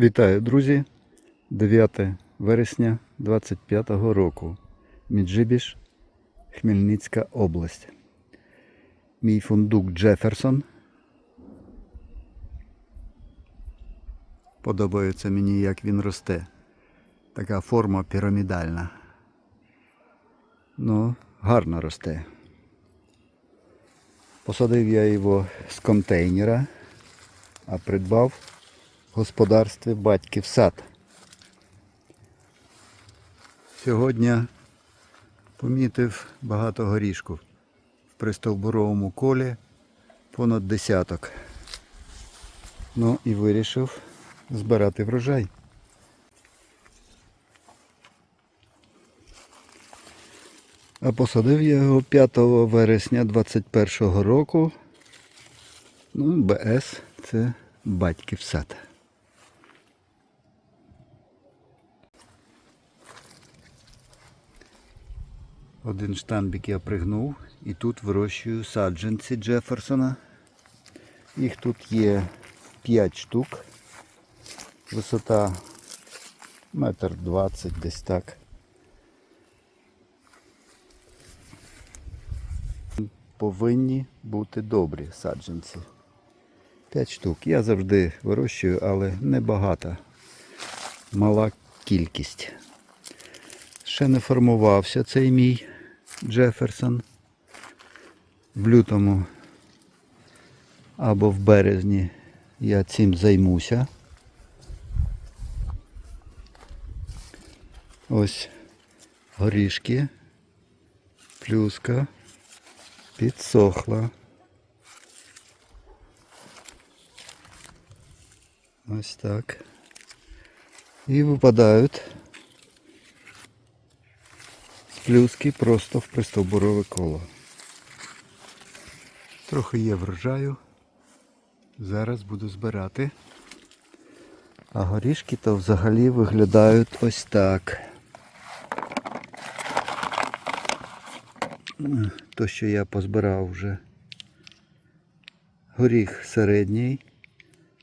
Вітаю, друзі! 9 вересня 25 року. Міджибіш, Хмельницька область. Мій фундук Джеферсон. Подобається мені, як він росте. Така форма пірамідальна. Ну, гарно росте. Посадив я його з контейнера, а придбав господарстві батьків сад. Сьогодні помітив багато горішку в пристовбуровому колі понад десяток. Ну і вирішив збирати врожай. А посадив я його 5 вересня 21 року. Ну, БС це батьків сад. Один штамбік я пригнув і тут вирощую саджанці Джеферсона. Їх тут є 5 штук. Висота метр двадцять десь так. Повинні бути добрі саджанці. 5 штук. Я завжди вирощую, але небагато. Мала кількість. Ще не формувався цей мій Джеферсон. В лютому або в березні я цим займуся. Ось горішки, плюска підсохла. Ось так. І випадають плюски просто в пристовбурове коло. Трохи є врожаю. Зараз буду збирати. А горішки то взагалі виглядають ось так. То, що я позбирав вже. Горіх середній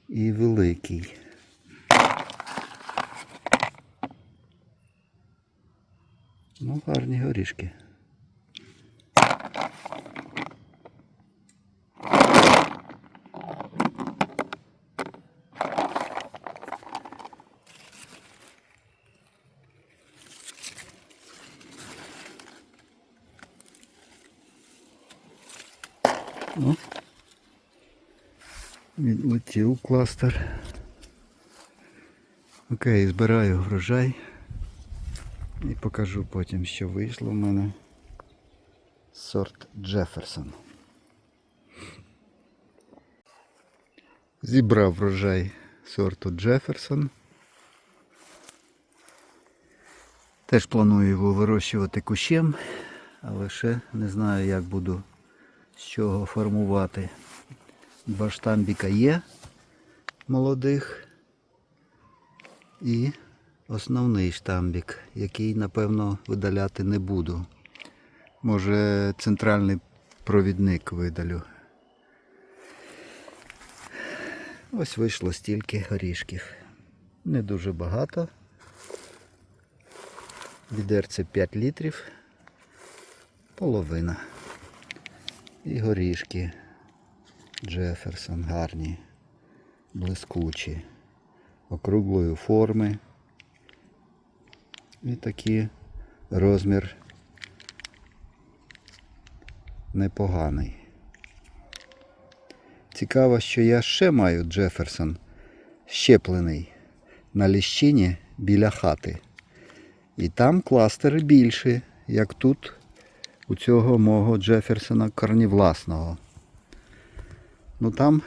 і великий. Ну, гарні горішки. Ну, відлетів кластер. Окей, збираю врожай і покажу потім, що вийшло в мене сорт Джеферсон. Зібрав врожай сорту Джеферсон. Теж планую його вирощувати кущем, але ще не знаю, як буду з чого формувати. Два штамбіка є молодих і основний штамбік, який, напевно, видаляти не буду. Може центральний провідник видалю. Ось вийшло стільки горішків. Не дуже багато. Відерце 5 літрів, половина. І горішки Джеферсон гарні, блискучі, округлої форми. І такий розмір непоганий. Цікаво, що я ще маю Джеферсон щеплений на ліщині біля хати. І там кластери більші, як тут у цього мого Джеферсона корнівласного. Ну там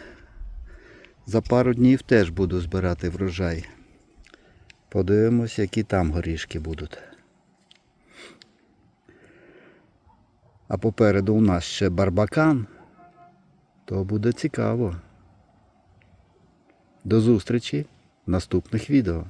за пару днів теж буду збирати врожай. Подивимось, які там горішки будуть. А попереду у нас ще барбакан. То буде цікаво. До зустрічі в наступних відео.